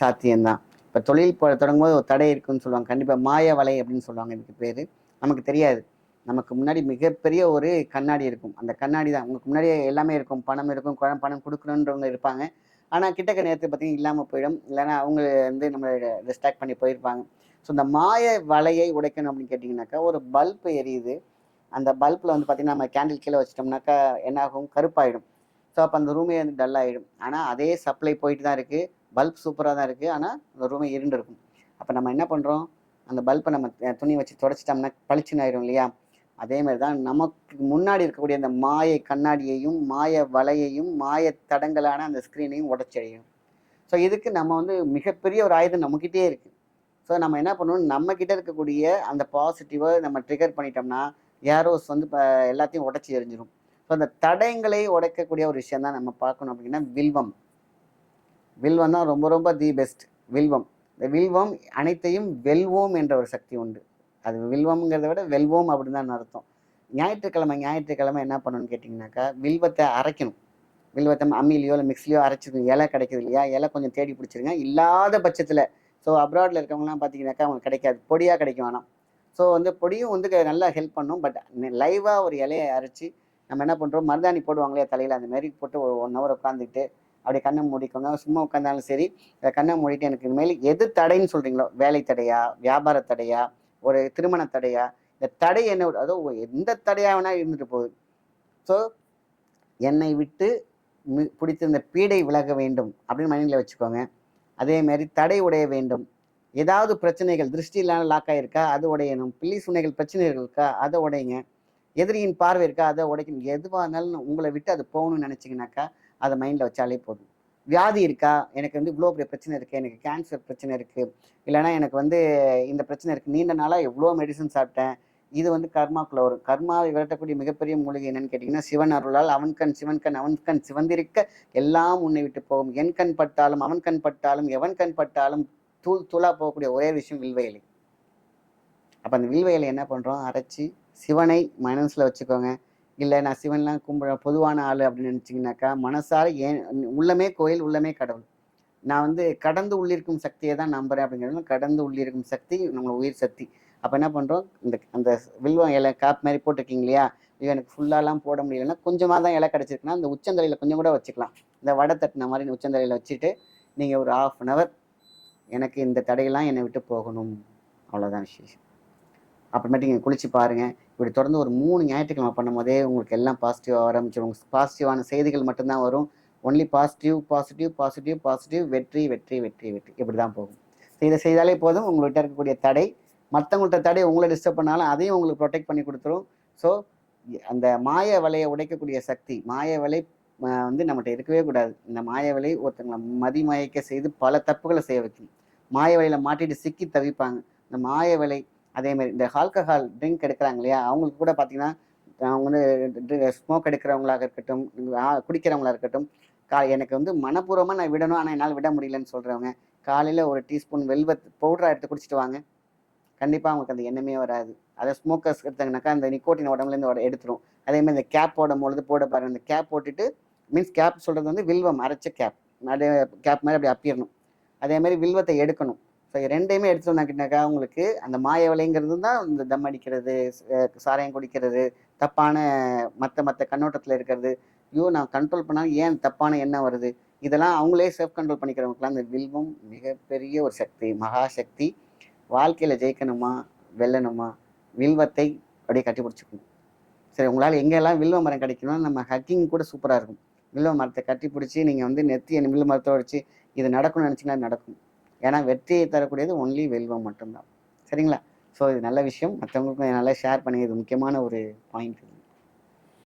சாத்தியம்தான். இப்போ தொழில் ப- தொடங்கும் போது ஒரு தடை இருக்குன்னு சொல்லுவாங்க. கண்டிப்பாக மாய வலை அப்படின்னு சொல்லுவாங்க. இதுக்கு பேர். நமக்கு தெரியாது. நமக்கு முன்னாடி மிகப்பெரிய ஒரு கண்ணாடி இருக்கும். அந்த கண்ணாடி தான். உங்களுக்கு முன்னாடியே எல்லாமே இருக்கும். பணம் இருக்கும். குழம்பு பணம் கொடுக்கணுன்றவங்க இருப்பாங்க. ஆனால் கிட்டக்க நேரத்தை பார்த்தீங்கன்னா இல்லாமல் போயிடும். இல்லைன்னா அவங்க வந்து நம்மளை டிஸ்ட்ராக்ட் பண்ணி போயிருப்பாங்க. ஸோ இந்த மாய வலையை உடைக்கணும் அப்படின்னு கேட்டிங்கனாக்கா ஒரு பல்ப் எரியுது. அந்த பல்பில் வந்து பார்த்தீங்கன்னா நம்ம கேண்டில் கீழே வச்சிட்டோம்னாக்கா என்னாகும்? கருப்பாயிடும். ஸோ அப்போ அந்த ரூமே வந்து டல் ஆகிடும் ஆனால் அதே சப்ளை போயிட்டு தான் இருக்குது பல்ப் சூப்பராக தான் இருக்குது ஆனால் அந்த ரூமே இருண்டு இருக்கும். அப்போ நம்ம என்ன பண்ணுறோம் அந்த பல்பை நம்ம துணி வச்சு தொடச்சிட்டோம்னா பளிச்சுன்னு ஆயிடும் இல்லையா? அதே மாதிரி தான் நமக்கு முன்னாடி இருக்கக்கூடிய அந்த மாய கண்ணாடியையும் மாய வலையையும் மாய தடங்களான அந்த ஸ்க்ரீனையும் உடச்சடையும் ஸோ இதுக்கு நம்ம வந்து மிகப்பெரிய ஒரு ஆயுதம் நம்மக்கிட்டே இருக்குது ஸோ நம்ம என்ன பண்ணணும்? நம்மக்கிட்ட இருக்கக்கூடிய அந்த பாசிட்டிவை நம்ம ட்ரிகர் பண்ணிட்டோம்னா ஏரோஸ் வந்து இப்போ எல்லாத்தையும் உடச்சி எரிஞ்சிடும் ஸோ அந்த தடயங்களை உடைக்கக்கூடிய ஒரு விஷயம் தான் நம்ம பார்க்கணும் அப்படின்னா வில்வம். வில்வம் தான் ரொம்ப ரொம்ப தி பெஸ்ட் வில்வம். இந்த வில்வம் அனைத்தையும் வெல்வோம் என்ற ஒரு சக்தி உண்டு. அது வில்வம்ங்கிறத விட வெல்வோம் அப்படின்னு தான் அர்த்தம். ஞாயிற்றுக்கிழமை ஞாயிற்றுக்கிழமை என்ன பண்ணணும்னு கேட்டிங்கனாக்கா வில்வத்தை அரைக்கணும். வில்வத்தை அம்மிலையோ இல்லை மிக்சிலையோ அரைச்சிருங்க இலை கிடைக்குது இல்லையா? இலை கொஞ்சம் தேடி பிடிச்சிருங்க. இல்லாத பட்சத்தில் ஸோ அப்ராடில் இருக்கவங்கலாம் பார்த்தீங்கன்னாக்கா அவங்க கிடைக்காது. பொடியாக கிடைக்கும் வேணாம் ஸோ வந்து பொடியும் வந்து க- நல்லா ஹெல்ப் பண்ணும். பட் லைவாக ஒரு இலையை அரைச்சி நம்ம என்ன பண்ணுறோம் மருதாணி போடுவாங்களே தலையில்? அந்த மாதிரி போட்டு ஒரு ஒன் ஹவர் உட்காந்துட்டு அப்படியே கண்ணை மூடிக்கோங்க. சும்மா உட்காந்தாலும் சரி கண்ணை மூடிட்டு எனக்கு இனிமேல் எது தடைன்னு சொல்கிறீங்களோ வேலை தடையா வியாபார தடையா ஒரு திருமண தடையா இந்த தடை என்ன அதோ எந்த தடையா வேணா இருந்துட்டு போகுது. ஸோ என்னை விட்டு பிடித்திருந்த பீடை விலக வேண்டும் அப்படின்னு மைண்டில் வச்சுக்கோங்க. அதே மாதிரி தடை உடைய வேண்டும். ஏதாவது பிரச்சனைகள் திருஷ்டி இல்லாமல் லாக் ஆகிருக்கா அது உடையணும். பிள்ளை சுனைகள் பிரச்சனைகள் இருக்கா அதை உடையுங்க எதிரியின் பார்வை இருக்கா அதை உடைக்கணும். எதுவாக இருந்தாலும் உங்களை விட்டு அது போகணும்னு நினச்சிங்கனாக்கா அதை மைண்டில் வச்சாலே போதும். வியாதி இருக்கா? எனக்கு வந்து இவ்வளோ பெரிய பிரச்சனை இருக்குது எனக்கு கேன்சர் பிரச்சனை இருக்குது இல்லைன்னா எனக்கு வந்து இந்த பிரச்சனை இருக்குது நீண்ட நாளாக எவ்வளோ மெடிசன் சாப்பிட்டேன். இது வந்து கர்மாக்குள்ள வரும். கர்மாவை விரட்டக்கூடிய மிகப்பெரிய மூலிகை என்னன்னு கேட்டிங்கன்னா சிவன் அருளால் அவன் கண் சிவன் கண் அவன் கண் சிவந்திருக்க எல்லாம் உன்னை விட்டு போகும். என் கண் பட்டாலும் அவன் கண் பட்டாலும் எவன் கண் பட்டாலும் தூள் தூளாக போகக்கூடிய ஒரே விஷயம் வில்வயலை அப்போ அந்த வில்வயலை என்ன பண்ணுறோம் அரைச்சி சிவனை மனசில் வச்சுக்கோங்க. இல்லை நான் சிவன்லாம் கும்பிட பொதுவான ஆள் அப்படின்னு நினச்சிங்கனாக்கா மனசார ஏன் உள்ளமே கோயில் உள்ளமே கடவுள். நான் வந்து கடந்து உள்ளிருக்கும் சக்தியை தான் நம்புறேன் அப்படிங்கிறது கடந்து உள்ளிருக்கும் சக்தி நம்ம உயிர் சக்தி. அப்போ என்ன பண்ணுறோம் இந்த அந்த வில்வம் இலை காப் மாதிரி போட்டிருக்கீங்க இல்லையா? ஐயோ எனக்கு ஃபுல்லாலாம் போட முடியலன்னா கொஞ்சமாக தான் இலை கிடச்சிருக்குன்னா அந்த உச்சந்தலையில் கொஞ்சம் கூட வச்சுக்கலாம். இந்த வடை தட்டின மாதிரி உச்சந்தலையில் வச்சுட்டு நீங்கள் ஒரு ஆஃப் அன் ஹவர் எனக்கு இந்த தடையெல்லாம் என்னை விட்டு போகணும். அவ்வளோதான் விசேஷம். அப்புறமேட்டு நீங்கள் குளிச்சு பாருங்கள் இப்படி தொடர்ந்து ஒரு மூணு ஞாயிற்றுக்கிழமை பண்ணும்போதே உங்களுக்கு எல்லாம் பாசிட்டிவாக ஆரம்பிச்சிடும் பாசிட்டிவான செய்திகள் மட்டும்தான் வரும். Only positive positive positive positive வெற்றி வெற்றி வெற்றி வெற்றி. இப்படி தான் போகும் இதை செய்தாலே போதும். உங்கள்கிட்ட இருக்கக்கூடிய தடை மற்றவங்கள்ட்ட தடை உங்களை டிஸ்டர்ப் பண்ணாலும் அதையும் உங்களுக்கு ப்ரொடெக்ட் பண்ணி கொடுத்துரும். ஸோ அந்த மாய வலையை உடைக்கக்கூடிய சக்தி மாய வலை வந்து நம்மகிட்ட இருக்கவே கூடாது. இந்த மாய வலை ஒருத்தங்களை மதிமயக்க செய்து பல தப்புகளை செய்ய வைக்கும். மாய வலையில் மாட்டிட்டு சிக்கி தவிப்பாங்க. இந்த மாய வலை அதே மாதிரி இந்த ஆல்கஹால் ட்ரிங்க் எடுக்கிறாங்க இல்லையா அவங்களுக்கு கூட பார்த்தீங்கன்னா அவங்க வந்து ஸ்மோக் எடுக்கிறவங்களாக இருக்கட்டும் குடிக்கிறவங்களாக குடிக்கிறவங்களா இருக்கட்டும் கா எனக்கு வந்து மனப்பூர்வமாக நான் விடணும் ஆனால் என்னால் விட முடியலன்னு சொல்கிறவங்க காலையில் ஒரு டீஸ்பூன் வெல்வத் பவுடராக எடுத்து குடிச்சிட்டு வாங்க. கண்டிப்பாக அவங்களுக்கு அந்த எண்ணமே வராது. அதை ஸ்மோக்கர்ஸ் எடுத்தாங்கனாக்கா அந்த நிக்கோட்டின் உடம்புலேருந்து எடுத்துரும். அதே மாதிரி இந்த கேப் போடும் பொழுது போட பாருங்க இந்த கேப் போட்டுட்டு மீன்ஸ் கேப் சொல்கிறது வந்து வில்வம் அரைச்ச கேப் அதே கேப் மாதிரி அப்படி அப்பிடணும் அதே மாதிரி வில்வத்தை எடுக்கணும். ஸோ ரெண்டையுமே எடுத்து வந்தாக்கிட்டாக்கா உங்களுக்கு அந்த மாய விலைங்கிறது தான் இந்த தம் அடிக்கிறது சாராயம் குடிக்கிறது தப்பான மற்ற மற்ற கண்ணோட்டத்தில் இருக்கிறது. ஐயோ நான் கண்ட்ரோல் பண்ணாலும் ஏன் தப்பான எண்ணம் வருது? இதெல்லாம் அவங்களே செல்ஃப் கண்ட்ரோல் பண்ணிக்கிறவங்களுக்குலாம் இந்த வில்வம் மிகப்பெரிய ஒரு சக்தி மகா சக்தி. வாழ்க்கையில் ஜெயிக்கணுமா வெல்லணுமா? வில்வத்தை அப்படியே கட்டி பிடிச்சிக்கணும். சரி உங்களால் எங்கெல்லாம் வில்வ மரம் கிடைக்கணும்னா நம்ம ஹக்கிங் கூட சூப்பராக இருக்கும். வில்வ மரத்தை கட்டி பிடிச்சி நீங்கள் வந்து நெத்தி வில்வ மரத்தை வச்சு இது நடக்கணும்னு நினச்சிங்கன்னா நடக்கும். ஏன்னா வெற்றியை தரக்கூடியது ஒன்லி வெல்வம் மட்டும்தான். சரிங்களா? ஸோ இது நல்ல விஷயம். மற்றவங்களுக்கும் நல்லா ஷேர் பண்ணி இது முக்கியமான ஒரு பாயிண்ட் இது.